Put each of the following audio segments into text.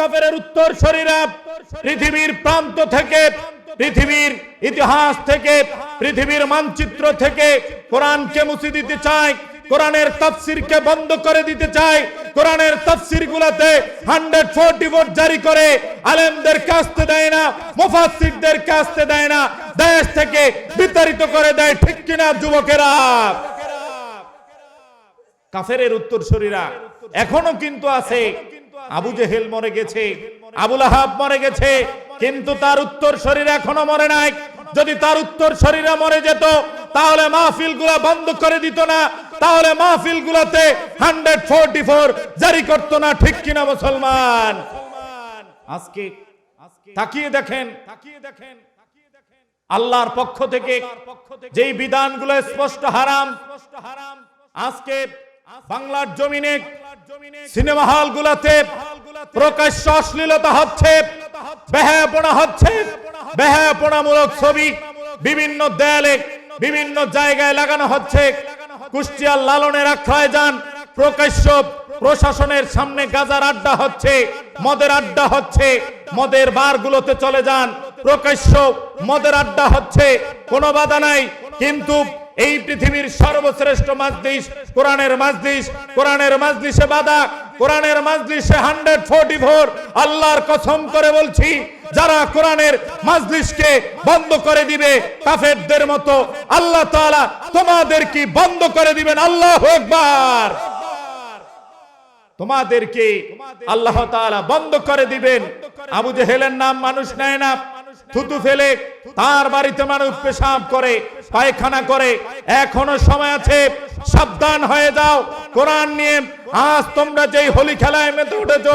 কাফেরের উত্তর শরীরা পৃথিবীর প্রান্ত থেকে, পৃথিবীর ইতিহাস থেকে, পৃথিবীর মানচিত্র থেকে কোরআনকে মুছে দিতে চায়, কোরআনের তাফসিরকে বন্ধ করে দিতে চায়, কোরআনের তাফসির গুলাতে হান্ড্রেড ফোরটি ভোট জারি করে আলেমদের কাছতে দেয় না, মুফাসসিরদের কাছতে দেয় না, দেশ থেকে বিতাড়িত করে দেয়, ঠিক কিনা যুবকেরা? কাফেরের উত্তর শরীরা এখনও কিন্তু আছে আবু জেহেল মরে গেছে আবুল আহাব মরে গেছে, কিন্তু তার উত্তর শরীর এখনও মরে নাই। যদি তার উত্তর শরীরে মরে যেত, তাহলে মাহফিলগুলা বন্ধ করে দিত না। তাহলে মাহফিল গুলাতে হান্ড্রেড ফোরটি ফোর জারি করতো না, ঠিক কিনা মুসলমান? আজকে তাকিয়ে দেখেন তাকিয়ে দেখেন, আল্লাহর পক্ষ থেকে যেই বিধানগুলো স্পষ্ট হারাম, আজকে বাংলার জমিনে সিনেমা হল গুলাতে প্রকাশ্য অশ্লীলতা হচ্ছে বেহাপনা হচ্ছে বেহাপনামূলক ছবি বিভিন্ন দেয়ালে বিভিন্ন জায়গায় লাগানো হচ্ছে। কুষ্টিয়ার লালনের আখড়ায় যান প্রকাশ্য প্রশাসনের সামনে গাজার আড্ডা হচ্ছে মদের আড্ডা হচ্ছে মদের বারগুলোতে চলে যান প্রকাশ্য মদের আড্ডা হচ্ছে কোনো বাধা নাই কিন্তু এই পৃথিবীর সর্বশ্রেষ্ঠ মাজলিস, কোরআনের মাজলিস, কোরআনের মাজলিসে বাধা কোরআনের মাজলিসে হান্ড্রেড ফোর্টি ফোর আল্লাহর কসম করে বলছি, যারা কোরআনের মাজলিসকে বন্ধ করে দিবে, কাফেরদের মতো, আল্লাহ তাআলা তোমাদের কি বন্ধ করে দিবেন? আল্লাহ একবার তোমাদেরকে আল্লাহ তাআলা বন্ধ করে দিবেন? আবু জেহেলের নাম মানুষ নেয় না। থুতু ফেলে তার বাড়িতে মানুষ পেশাব করে, পায়খানা করে। এখনও সময় আছে, সাবধান হয়ে যাও। কোরআন নিয়ে আজ তোমরা যেই হোলি খেলায় মেতে উঠেছ,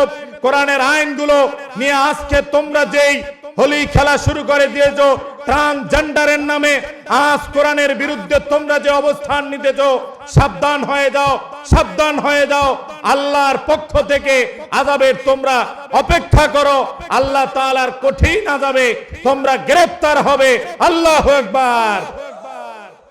কোরআনের আইনগুলো নিয়ে আজকে তোমরা যেই হোলি খেলা শুরু করে দিয়েছ ট্রান্সজেন্ডারের নামে আজ কোরআনের বিরুদ্ধে তোমরা যে অবস্থান নিতেছ, সাবধান হয়ে যাও, সাবধান হয়ে যাও। আল্লাহর পক্ষ থেকে আজাবের তোমরা অপেক্ষা করো। আল্লাহ তালার কঠিন আজাবে তোমরা গ্রেফতার হবে। আল্লাহ একবার